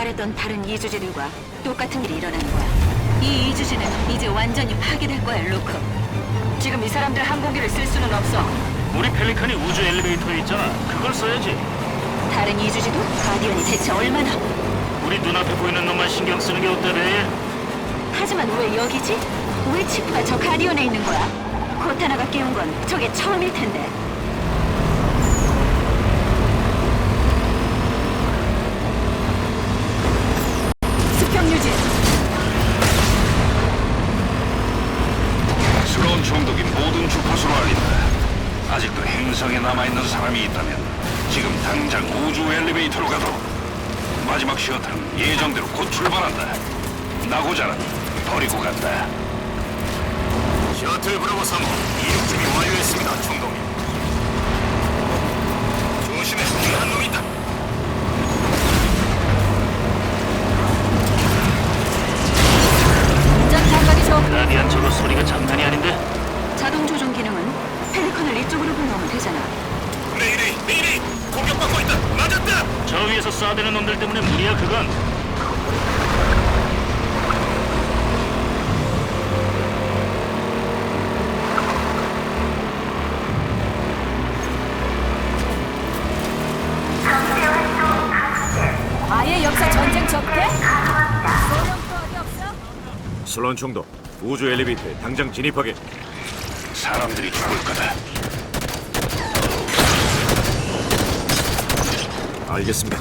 말했던 다른 이주지들과 똑같은 일이 일어나는 거야. 이 이주지는 이제 완전히 파괴될 거야, 루크. 지금 이 사람들 항공기를 쓸 수는 없어. 우리 펠리칸이 우주 엘리베이터에 있잖아. 그걸 써야지. 다른 이주지도 가디언이 대체 얼마나? 우리 눈앞에 보이는 놈만 신경 쓰는 게 어때, 레일? 하지만 왜 여기지? 왜 치프가 저 가디언에 있는 거야? 코타나가 깨운 건 저게 처음일 텐데. 우주 엘리베이터로 가도 마지막 셔틀은 예정대로 곧 출발한다. 나고자는 버리고 간다. 셔틀 브라보 3호 이륙 준비 완료했습니다, 총독님. 중심에 중요한 놈이 있다. 운전 좋고 가디안 저거 소리가 장난이 아닌데? 자동 조종 기능은 펠리컨을 이쪽으로 불러오면 되잖아. 메이데이, 메이데이! 공격받고 있다! 맞았다! 저 위에서 쏴대는 놈들 때문에 무리야, 그건. 아예 역사 전쟁 적대? 소령도 어디 없어? 슬론 총독, 우주 엘리베이터에 당장 진입하게. 사람들이 죽을 거다. 알겠습니다.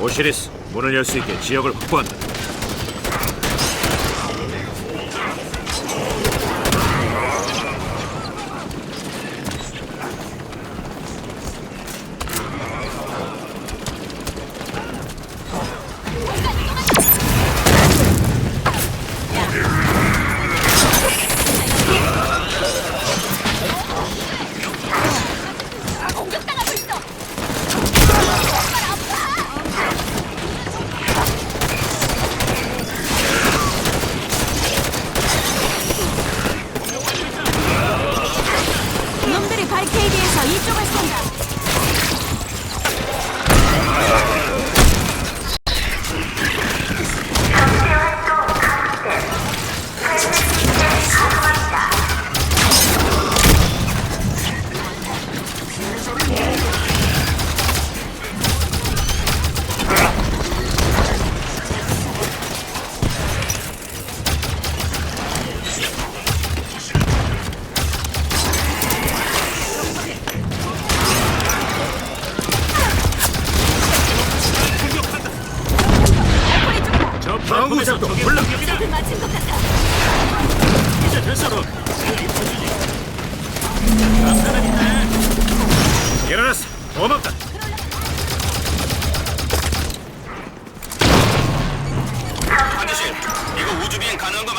오시리스, 문을 열 수 있게 지역을 확보한다.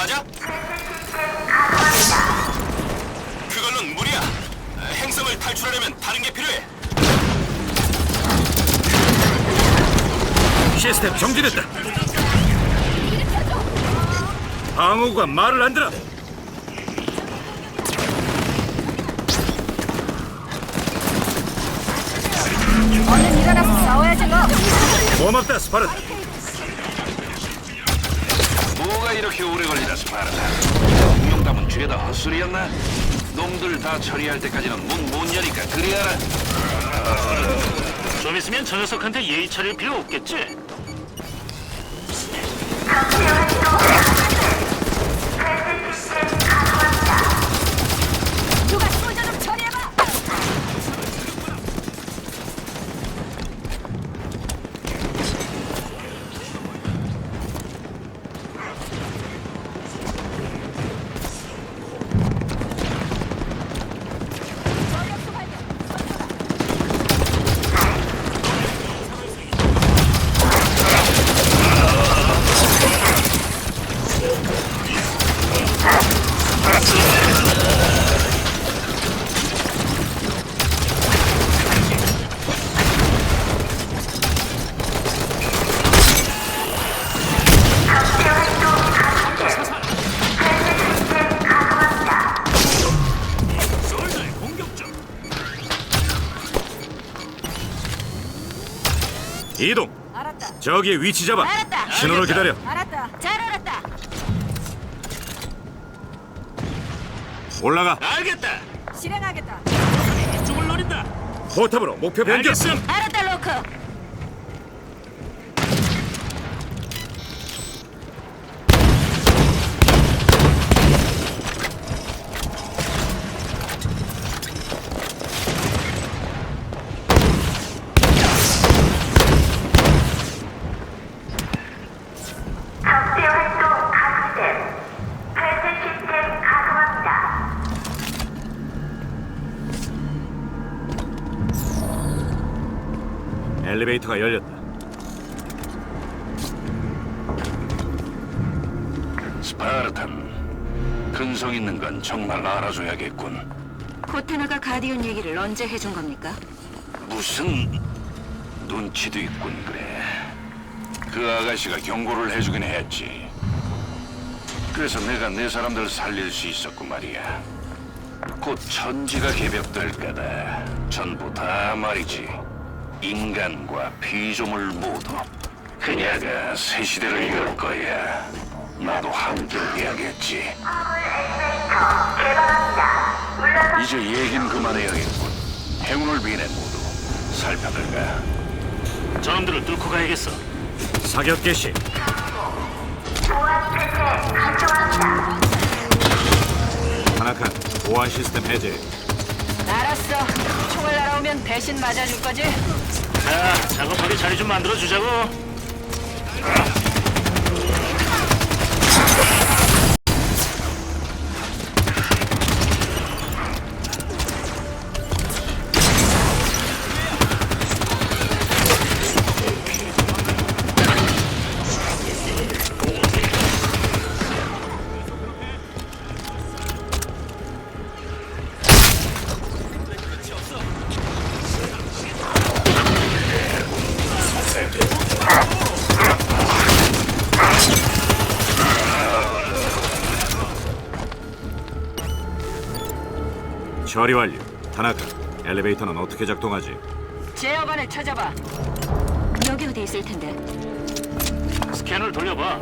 맞아? 그걸로는 무리야. 어, 행성을 탈출하려면 다른 게 필요해. 시스템 정지됐다. 방어구가 말을 안 들어. 얼른 일어나서 싸워야지 너. 고맙다, 스파르타. 뭐가 이렇게 오래 걸리나 스파르타. 공룡담은 죄다 헛소리였나? 놈들 다 처리할 때까지는 문못 여니까 그리 알아. 좀 있으면 저 녀석한테 예의 차릴 필요 없겠지? 저기에 위치 잡아. 알았다. 신호를 기다려. 알았다. 잘 알았다. 올라가. 알겠다. 실행하겠다. 이쪽을 노린다. 포탑으로 목표 변경. 알겠음. 알았다, 로커. 엘리베이터가 열렸다. 스파르탄. 근성 있는 건 정말 알아줘야겠군. 코테나가 가디언 얘기를 언제 해준 겁니까? 무슨 눈치도 있군 그래. 그 아가씨가 경고를 해주긴 했지. 그래서 내가 내 사람들 살릴 수 있었고 말이야. 곧 천지가 개벽될 거다. 전부 다 말이지. 인간과 피조물 모두. 그녀가 새 시대를 열 거야. 나도 함께 해야겠지. 이제 얘긴 그만해야겠군. 행운을 비네 모두. 살펴들까? 저놈들을 뚫고 가야겠어. 사격 개시. 하나칸 보안 시스템 해제. 알았어. 날아오면 대신 맞아줄 거지? 자, 작업하게 자리 좀 만들어 주자고. 처리 완료. 타나카. 엘리베이터는 어떻게 작동하지? 제어반을 찾아봐. 여기 어디 있을 텐데. 스캔을 돌려봐.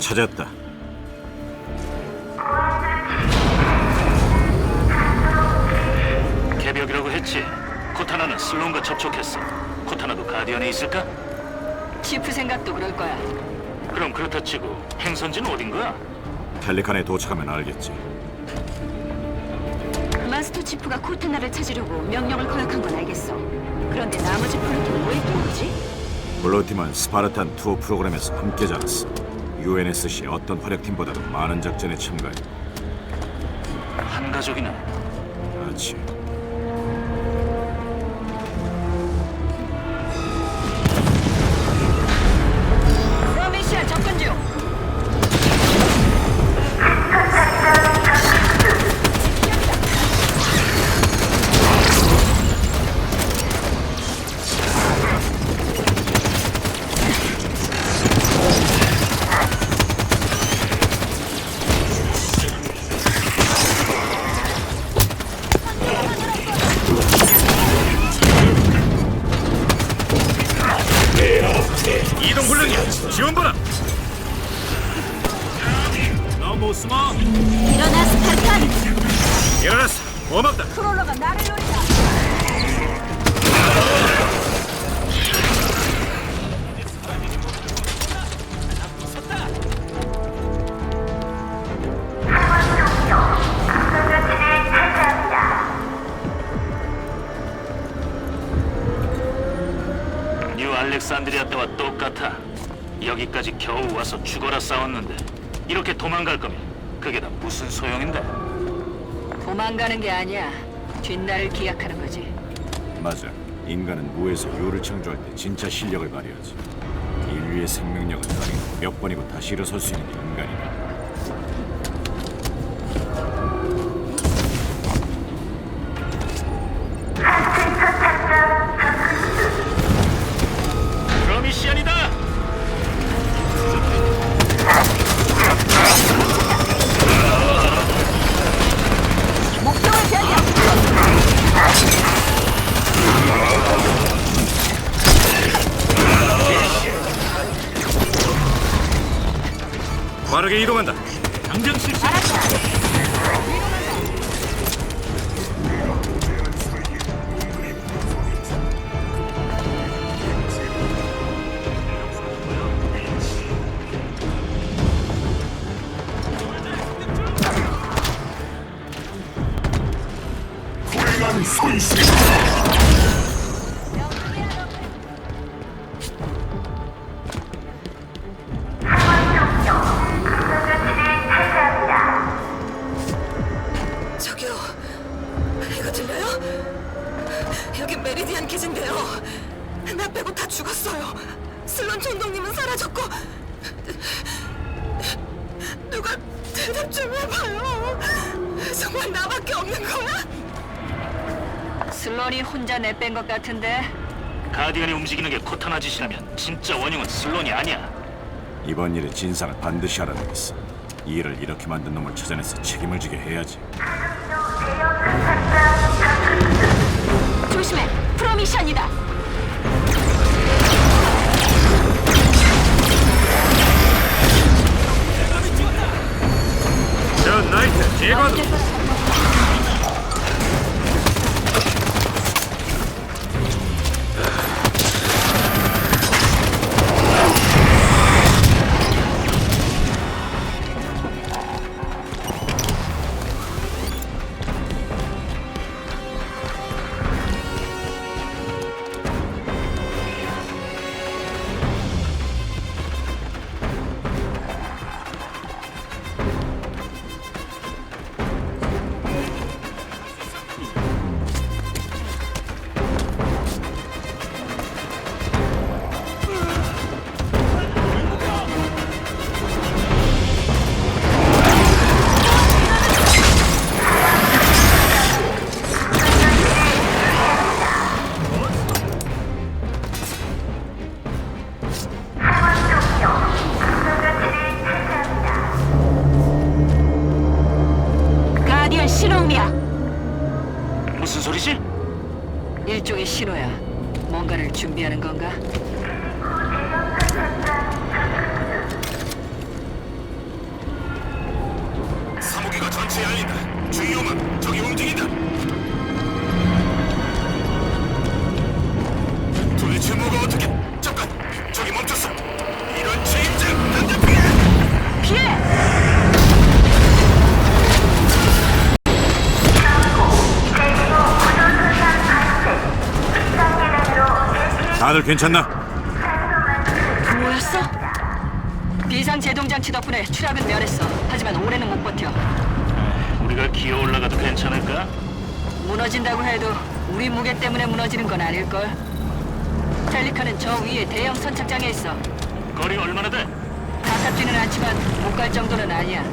찾았다. 개벽이라고 했지. 코타나는 슬론과 접촉했어. 코타나도 가디언에 있을까? 치프 생각도 그럴 거야. 그럼 그렇다 치고 행선지는 어딘 거야? 펠리칸에 도착하면 알겠지. 마스터 치프가 코테나를 찾으려고 명령을 거역한 건 알겠어. 그런데 나머지 플루팀은 왜 끼었지? 블루팀은 스파르탄 투어 프로그램에서 함께 자랐어. UNSC 어떤 활약팀보다도 많은 작전에 참가해. 한 가족이나 그렇지. 이동 훈련이야. 지원 바람. 너못 숨어. 일어나 스파르탄. 일어났어. 고맙다. 크롤러가 나를 노린다. 알렉산드리아 때와 똑같아. 여기까지 겨우 와서 죽어라 싸웠는데 이렇게 도망갈 거면 그게 다 무슨 소용인데? 도망가는 게 아니야. 뒷날을 기약하는 거지. 맞아. 인간은 무에서 요를 창조할 때 진짜 실력을 발휘하지. 인류의 생명력은 다르게 몇 번이고 다시 일어설 수 있는 게 인간이다. 빠르게 이동한 뺀 것 같은데 가디언이 움직이는 게 코타나 짓이라면 진짜 원흉은 슬론이 아니야. 이번 일의 진상을 반드시 알아내겠어. 이 일을 이렇게 만든 놈을 찾아내서 책임을 지게 해야지. 조심해, 프로미션이다. 저 나이트 제거. 신호음이야. 무슨 소리지? 일종의 신호야. 뭔가를 준비하는 건가? 사무기가 전체에 알린다. 주의용은 적이 움직인다. 도대체 뭐가 어떻게? 다들 괜찮나? 뭐였어? 비상 제동 장치 덕분에 추락은 면했어. 하지만 올해는 못 버텨. 우리가 기어 올라가도 괜찮을까? 무너진다고 해도 우리 무게 때문에 무너지는 건 아닐걸. 펠리카는 저 위에 대형 선착장에 있어. 거리 얼마나 돼? 가깝지는 않지만 못 갈 정도는 아니야.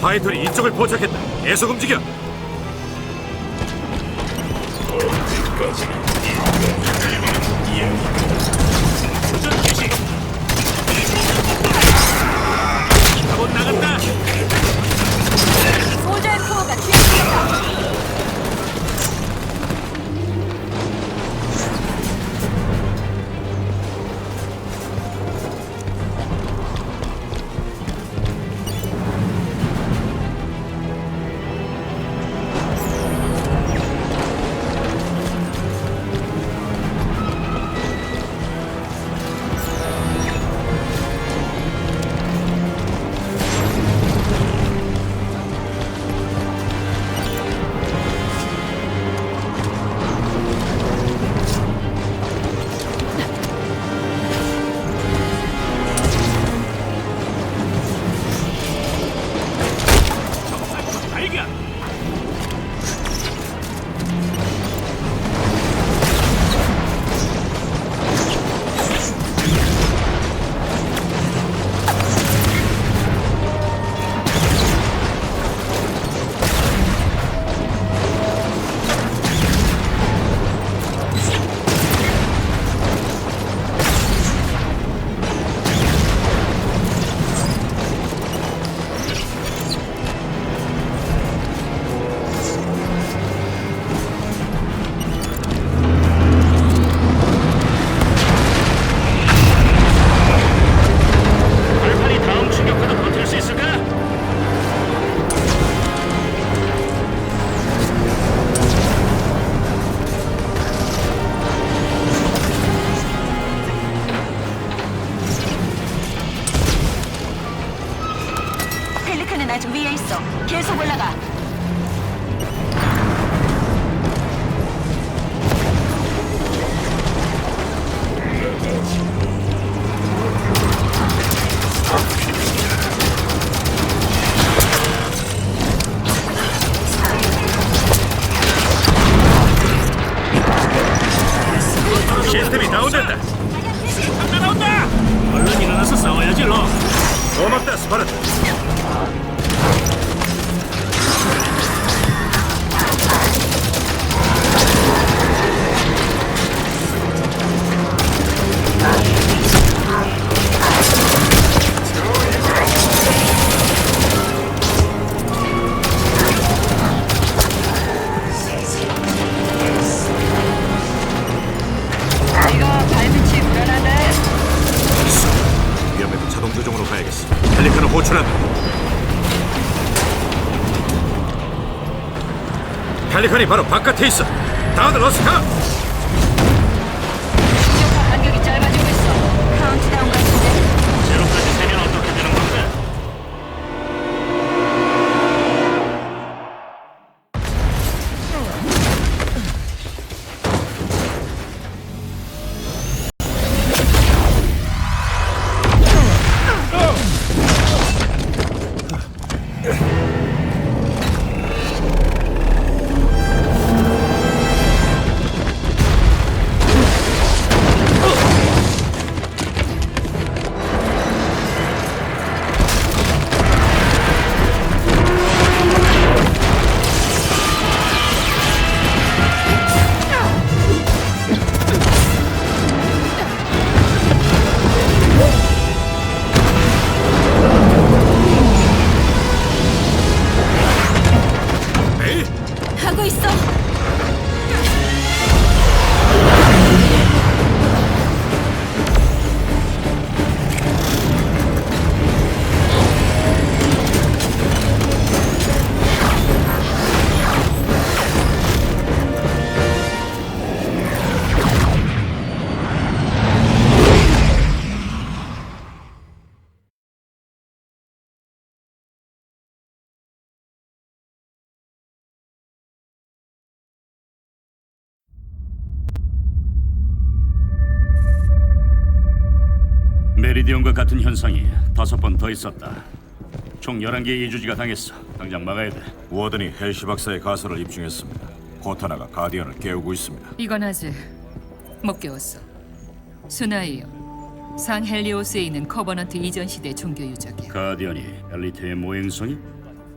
파이터이 이쪽을 포착했다. 계속 움직여. 곧 나간다. 펠리칸이 바로 바깥에 있어. 다들 어서 가. 메리디온과 같은 현상이 다섯 번 더 있었다. 총 11개의 이주지가 당했어. 당장 막아야 돼. 워든이 헬시 박사의 가설을 입증했습니다. 코타나가 가디언을 깨우고 있습니다. 이건 아직 못 깨웠어. 수나이요. 산 헬리오스에 있는 커버넌트 이전 시대 종교 유적이야. 가디언이 엘리트의 모행성이?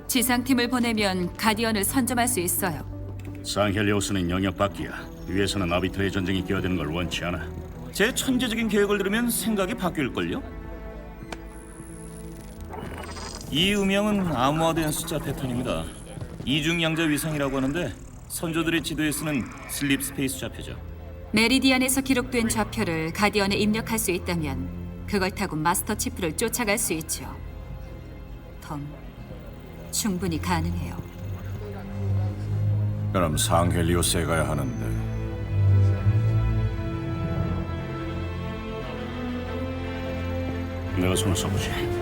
지상팀을 보내면 가디언을 선점할 수 있어요. 상헬리오스는 영역 밖이야. 위에서는 아비터의 전쟁이 끼어드는 걸 원치 않아. 제 천재적인 계획을 들으면 생각이 바뀔걸요? 이 음영은 암호화된 숫자 패턴입니다. 이중양자 위상이라고 하는데 선조들의 지도에 쓰는 슬립 스페이스 좌표죠. 메리디안에서 기록된 좌표를 가디언에 입력할 수 있다면 그걸 타고 마스터 치프를 쫓아갈 수 있죠. 덤, 충분히 가능해요. 그럼 상헬리오스에 가야 하는데 내가 손을 써보지.